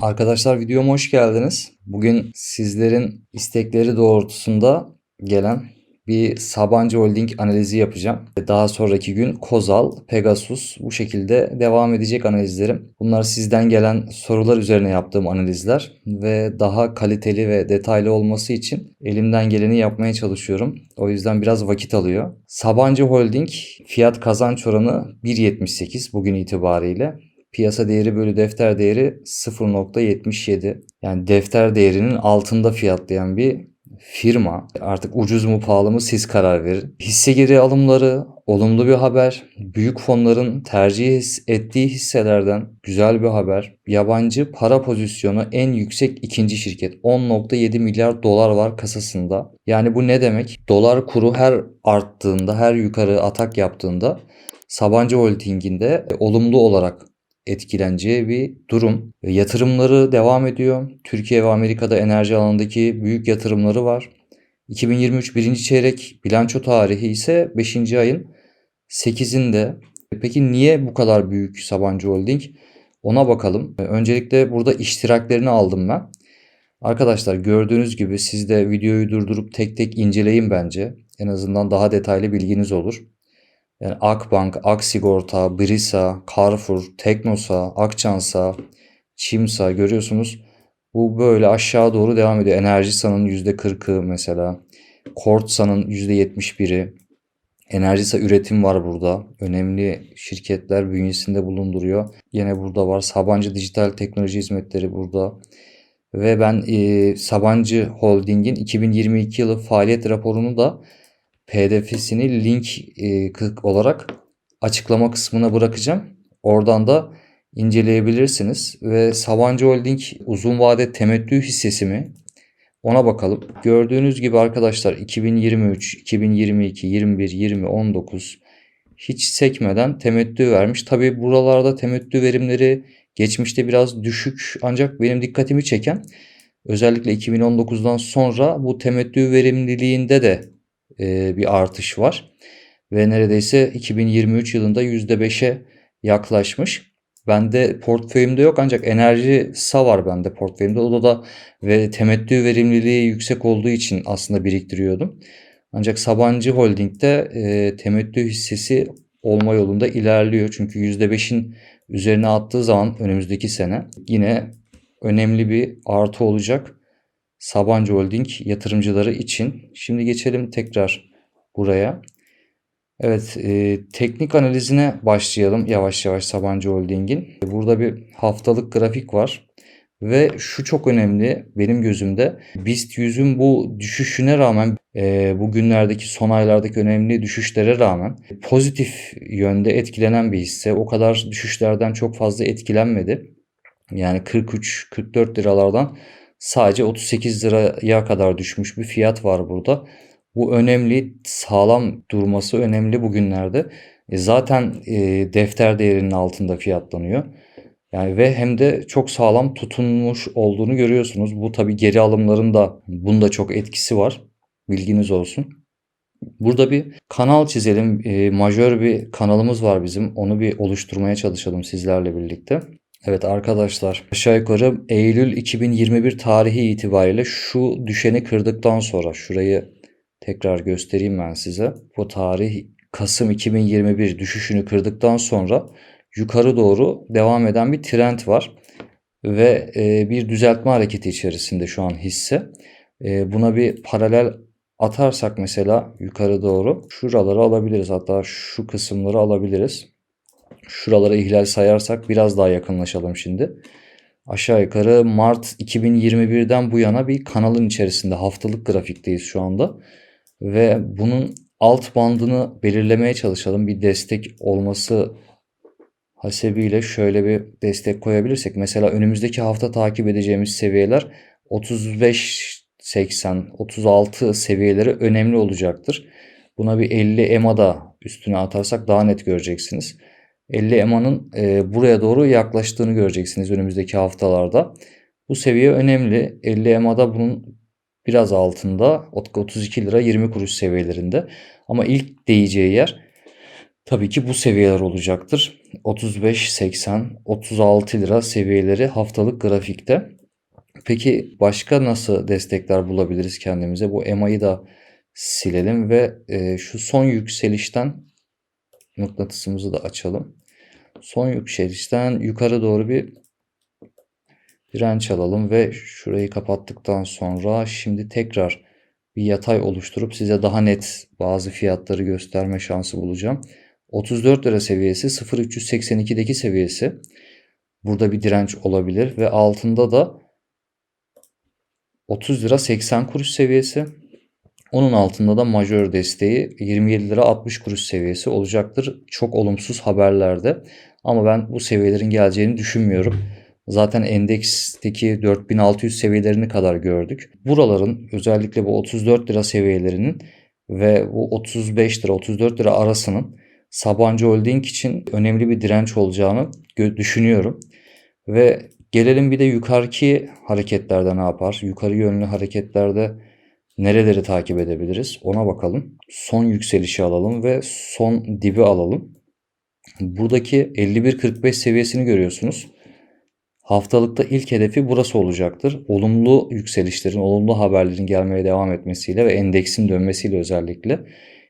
Arkadaşlar videoma hoş geldiniz. Bugün sizlerin istekleri doğrultusunda gelen bir Sabancı Holding analizi yapacağım. Daha sonraki gün Kozal, Pegasus bu şekilde devam edecek analizlerim. Bunlar sizden gelen sorular üzerine yaptığım analizler ve daha kaliteli ve detaylı olması için elimden geleni yapmaya çalışıyorum. O yüzden biraz vakit alıyor. Sabancı Holding fiyat kazanç oranı 1.78 bugün itibariyle. Piyasa değeri bölü defter değeri 0.77. Yani defter değerinin altında fiyatlayan bir firma. Artık ucuz mu pahalı mı siz karar verin. Hisse geri alımları olumlu bir haber. Büyük fonların tercih ettiği hisselerden güzel bir haber. Yabancı para pozisyonu en yüksek ikinci şirket. 10.7 milyar dolar var kasasında. Yani bu ne demek? Dolar kuru her arttığında, her yukarı atak yaptığında Sabancı Holding'in de olumlu olarak etkileneceği bir durum. Yatırımları devam ediyor. Türkiye ve Amerika'da enerji alanındaki büyük yatırımları var. 2023 birinci çeyrek bilanço tarihi ise 5. ayın 8'inde. Peki niye bu kadar büyük Sabancı Holding? Ona bakalım. Öncelikle burada iştiraklerini aldım ben. Arkadaşlar gördüğünüz gibi siz de videoyu durdurup tek tek inceleyin bence. En azından daha detaylı bilginiz olur. Yani Akbank, Aksigorta, Brisa, Carrefour, Teknosa, Akçansa, Çimsa görüyorsunuz. Bu böyle aşağı doğru devam ediyor. Enerjisa'nın %40'ı mesela. Kortsa'nın %71'i. Enerjisa üretim var burada. Önemli şirketler bünyesinde bulunduruyor. Yine burada var. Sabancı Dijital Teknoloji Hizmetleri burada. Ve ben e, Sabancı Holding'in 2022 yılı faaliyet raporunu da pdf'sini link e, olarak açıklama kısmına bırakacağım. Oradan da inceleyebilirsiniz. Ve Sabancı Holding uzun vade temettü hissesi mi? Ona bakalım. Gördüğünüz gibi arkadaşlar 2023, 2022, 21, 20, 19 hiç sekmeden temettü vermiş. Tabi buralarda temettü verimleri geçmişte biraz düşük ancak benim dikkatimi çeken özellikle 2019'dan sonra bu temettü verimliliğinde de e, bir artış var. Ve neredeyse 2023 yılında %5'e yaklaşmış. Bende portföyümde yok ancak enerji sa var bende portföyümde. O da ve temettü verimliliği yüksek olduğu için aslında biriktiriyordum. Ancak Sabancı Holding'de e, temettü hissesi olma yolunda ilerliyor. Çünkü %5'in üzerine attığı zaman önümüzdeki sene yine önemli bir artı olacak. Sabancı Holding yatırımcıları için. Şimdi geçelim tekrar buraya. Evet, e, teknik analizine başlayalım yavaş yavaş Sabancı Holding'in. Burada bir haftalık grafik var. Ve şu çok önemli benim gözümde. BIST 100'ün bu düşüşüne rağmen e, bugünlerdeki son aylardaki önemli düşüşlere rağmen pozitif yönde etkilenen bir hisse. O kadar düşüşlerden çok fazla etkilenmedi. Yani 43-44 liralardan sadece 38 liraya kadar düşmüş bir fiyat var burada. Bu önemli, sağlam durması önemli bugünlerde. E zaten e, defter değerinin altında fiyatlanıyor. Yani ve hem de çok sağlam tutunmuş olduğunu görüyorsunuz. Bu tabi geri alımların da bunda çok etkisi var. Bilginiz olsun. Burada bir kanal çizelim. E, majör bir kanalımız var bizim. Onu bir oluşturmaya çalışalım sizlerle birlikte. Evet arkadaşlar aşağı yukarı Eylül 2021 tarihi itibariyle şu düşeni kırdıktan sonra şurayı tekrar göstereyim ben size. Bu tarih Kasım 2021 düşüşünü kırdıktan sonra yukarı doğru devam eden bir trend var. Ve e, bir düzeltme hareketi içerisinde şu an hisse. E, buna bir paralel atarsak mesela yukarı doğru şuraları alabiliriz. Hatta şu kısımları alabiliriz. Şuralara ihlal sayarsak biraz daha yakınlaşalım şimdi. Aşağı yukarı Mart 2021'den bu yana bir kanalın içerisinde haftalık grafikteyiz şu anda. Ve bunun alt bandını belirlemeye çalışalım. Bir destek olması hasebiyle şöyle bir destek koyabilirsek. Mesela önümüzdeki hafta takip edeceğimiz seviyeler 35 80 36 seviyeleri önemli olacaktır. Buna bir 50 EMA da üstüne atarsak daha net göreceksiniz. 50 EMA'nın e, buraya doğru yaklaştığını göreceksiniz önümüzdeki haftalarda. Bu seviye önemli. 50 EMA'da bunun biraz altında 32 lira 20 kuruş seviyelerinde. Ama ilk değeceği yer Tabii ki bu seviyeler olacaktır. 35, 80, 36 lira seviyeleri haftalık grafikte. Peki başka nasıl destekler bulabiliriz kendimize? Bu EMA'yı da silelim ve e, şu son yükselişten mıknatısımızı da açalım. Son yükselişten yukarı doğru bir direnç alalım ve şurayı kapattıktan sonra şimdi tekrar bir yatay oluşturup size daha net bazı fiyatları gösterme şansı bulacağım. 34 lira seviyesi 0382'deki seviyesi. Burada bir direnç olabilir ve altında da 30 lira 80 kuruş seviyesi. Onun altında da majör desteği 27 lira 60 kuruş seviyesi olacaktır. Çok olumsuz haberlerde. Ama ben bu seviyelerin geleceğini düşünmüyorum. Zaten endeksteki 4600 seviyelerini kadar gördük. Buraların özellikle bu 34 lira seviyelerinin ve bu 35 lira 34 lira arasının Sabancı Holding için önemli bir direnç olacağını düşünüyorum. Ve gelelim bir de yukarıki hareketlerde ne yapar? Yukarı yönlü hareketlerde nereleri takip edebiliriz? Ona bakalım. Son yükselişi alalım ve son dibi alalım. Buradaki 51.45 seviyesini görüyorsunuz. Haftalıkta ilk hedefi burası olacaktır. Olumlu yükselişlerin, olumlu haberlerin gelmeye devam etmesiyle ve endeksin dönmesiyle özellikle.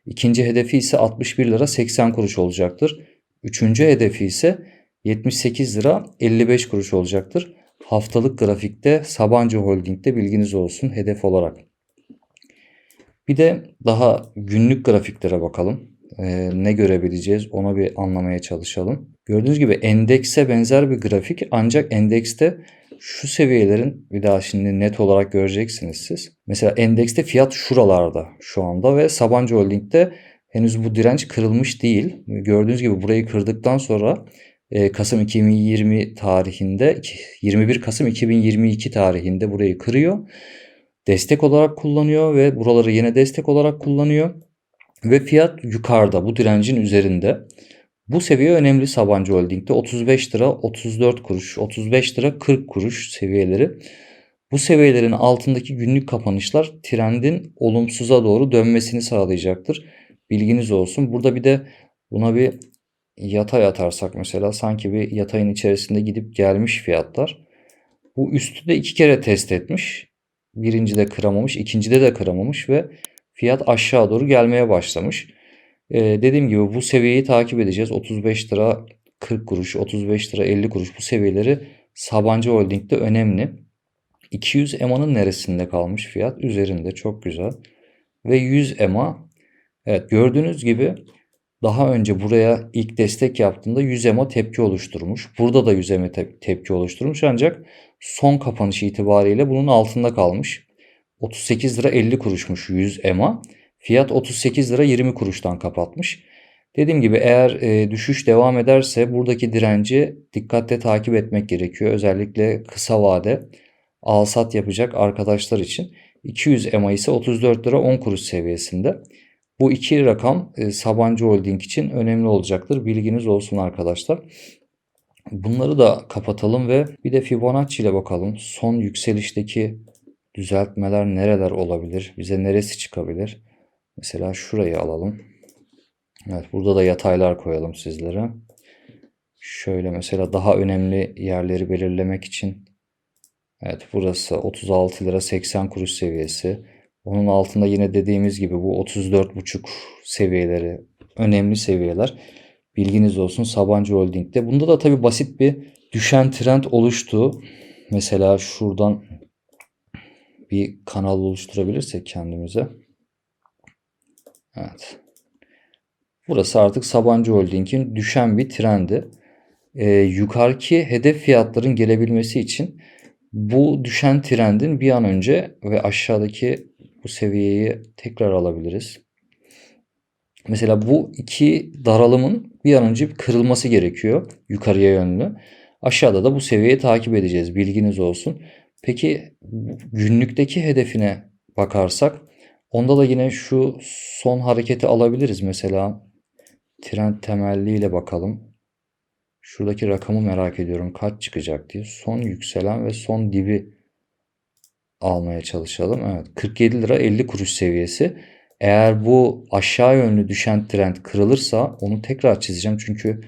İkinci hedefi ise 61 lira 80 kuruş olacaktır. Üçüncü hedefi ise 78 lira 55 kuruş olacaktır. Haftalık grafikte Sabancı Holding'de bilginiz olsun hedef olarak. Bir de daha günlük grafiklere bakalım. Ee, ne görebileceğiz ona bir anlamaya çalışalım. Gördüğünüz gibi endekse benzer bir grafik ancak endekste şu seviyelerin bir daha şimdi net olarak göreceksiniz siz. Mesela endekste fiyat şuralarda şu anda ve Sabancı Holding'de henüz bu direnç kırılmış değil. Gördüğünüz gibi burayı kırdıktan sonra e, Kasım 2020 tarihinde 21 Kasım 2022 tarihinde burayı kırıyor. Destek olarak kullanıyor ve buraları yine destek olarak kullanıyor. Ve fiyat yukarıda bu direncin üzerinde. Bu seviye önemli Sabancı Holding'de 35 lira 34 kuruş 35 lira 40 kuruş seviyeleri. Bu seviyelerin altındaki günlük kapanışlar trendin olumsuza doğru dönmesini sağlayacaktır. Bilginiz olsun. Burada bir de buna bir yatay atarsak mesela sanki bir yatayın içerisinde gidip gelmiş fiyatlar. Bu üstü de iki kere test etmiş. Birinci de kıramamış, ikincide de kıramamış ve fiyat aşağı doğru gelmeye başlamış. Ee, dediğim gibi bu seviyeyi takip edeceğiz. 35 lira 40 kuruş, 35 lira 50 kuruş bu seviyeleri Sabancı Holding'de önemli. 200 EMA'nın neresinde kalmış fiyat? Üzerinde çok güzel. Ve 100 EMA evet gördüğünüz gibi daha önce buraya ilk destek yaptığında 100 EMA tepki oluşturmuş. Burada da 100 EMA te- tepki oluşturmuş ancak son kapanış itibariyle bunun altında kalmış. 38 lira 50 kuruşmuş 100 EMA. Fiyat 38 lira 20 kuruştan kapatmış. Dediğim gibi eğer e, düşüş devam ederse buradaki direnci dikkatle takip etmek gerekiyor. Özellikle kısa vade al-sat yapacak arkadaşlar için. 200 EMA ise 34 lira 10 kuruş seviyesinde. Bu iki rakam e, Sabancı Holding için önemli olacaktır. Bilginiz olsun arkadaşlar. Bunları da kapatalım ve bir de Fibonacci ile bakalım. Son yükselişteki düzeltmeler nereler olabilir? Bize neresi çıkabilir? Mesela şurayı alalım. Evet burada da yataylar koyalım sizlere. Şöyle mesela daha önemli yerleri belirlemek için Evet burası 36 lira 80 kuruş seviyesi. Onun altında yine dediğimiz gibi bu 34,5 seviyeleri önemli seviyeler. Bilginiz olsun Sabancı Holding'de. Bunda da tabii basit bir düşen trend oluştu. Mesela şuradan bir kanal oluşturabilirsek kendimize. Evet. Burası artık Sabancı Holding'in düşen bir trendi. Ee, yukarıki hedef fiyatların gelebilmesi için bu düşen trendin bir an önce ve aşağıdaki bu seviyeyi tekrar alabiliriz. Mesela bu iki daralımın bir an önce kırılması gerekiyor yukarıya yönlü. Aşağıda da bu seviyeyi takip edeceğiz. Bilginiz olsun. Peki günlükteki hedefine bakarsak onda da yine şu son hareketi alabiliriz. Mesela trend temelliyle bakalım. Şuradaki rakamı merak ediyorum. Kaç çıkacak diye. Son yükselen ve son dibi almaya çalışalım. Evet 47 lira 50 kuruş seviyesi. Eğer bu aşağı yönlü düşen trend kırılırsa onu tekrar çizeceğim. Çünkü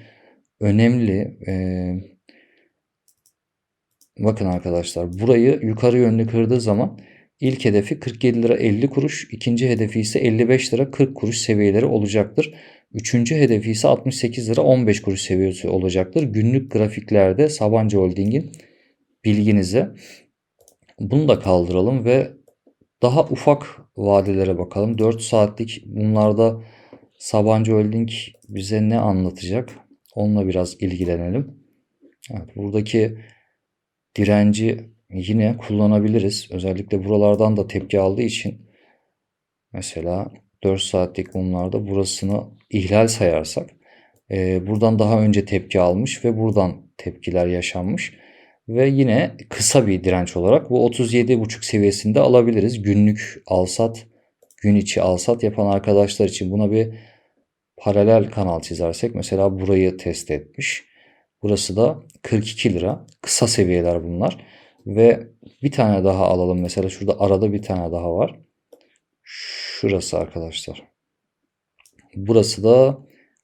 önemli. Ee, bakın arkadaşlar burayı yukarı yönlü kırdığı zaman ilk hedefi 47 lira 50 kuruş. ikinci hedefi ise 55 lira 40 kuruş seviyeleri olacaktır. Üçüncü hedefi ise 68 lira 15 kuruş seviyesi olacaktır. Günlük grafiklerde Sabancı Holding'in bilginize. Bunu da kaldıralım ve daha ufak vadelere bakalım. 4 saatlik bunlarda Sabancı Holding bize ne anlatacak? Onunla biraz ilgilenelim. Evet, buradaki direnci yine kullanabiliriz. Özellikle buralardan da tepki aldığı için mesela 4 saatlik mumlarda burasını ihlal sayarsak e, buradan daha önce tepki almış ve buradan tepkiler yaşanmış. Ve yine kısa bir direnç olarak bu 37.5 seviyesinde alabiliriz. Günlük alsat, gün içi alsat yapan arkadaşlar için buna bir paralel kanal çizersek mesela burayı test etmiş. Burası da 42 lira. Kısa seviyeler bunlar. Ve bir tane daha alalım. Mesela şurada arada bir tane daha var. Şurası arkadaşlar. Burası da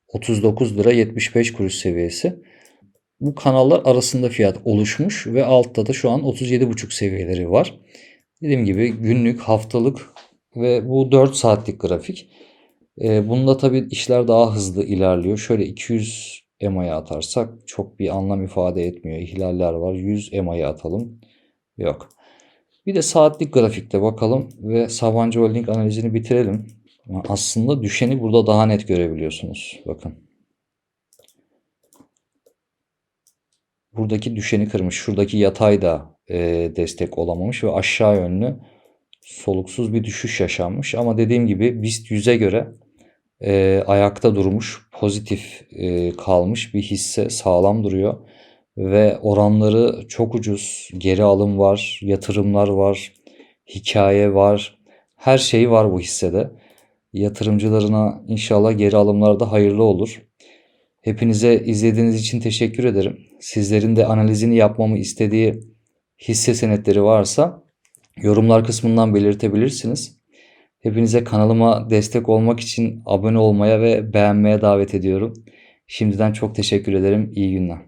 39 lira 75 kuruş seviyesi. Bu kanallar arasında fiyat oluşmuş ve altta da şu an 37,5 seviyeleri var. Dediğim gibi günlük, haftalık ve bu 4 saatlik grafik. Ee, bunda tabii işler daha hızlı ilerliyor. Şöyle 200 EMA'ya atarsak çok bir anlam ifade etmiyor. İhlaller var. 100 EMA'ya atalım. Yok. Bir de saatlik grafikte bakalım ve Sabancı Holding analizini bitirelim. Aslında düşeni burada daha net görebiliyorsunuz. Bakın. Buradaki düşeni kırmış. Şuradaki yatay da e, destek olamamış ve aşağı yönlü soluksuz bir düşüş yaşanmış. Ama dediğim gibi BIST 100'e göre e, ayakta durmuş, pozitif e, kalmış bir hisse sağlam duruyor. Ve oranları çok ucuz. Geri alım var, yatırımlar var, hikaye var. Her şey var bu hissede. Yatırımcılarına inşallah geri alımlarda hayırlı olur. Hepinize izlediğiniz için teşekkür ederim. Sizlerin de analizini yapmamı istediği hisse senetleri varsa yorumlar kısmından belirtebilirsiniz. Hepinize kanalıma destek olmak için abone olmaya ve beğenmeye davet ediyorum. Şimdiden çok teşekkür ederim. İyi günler.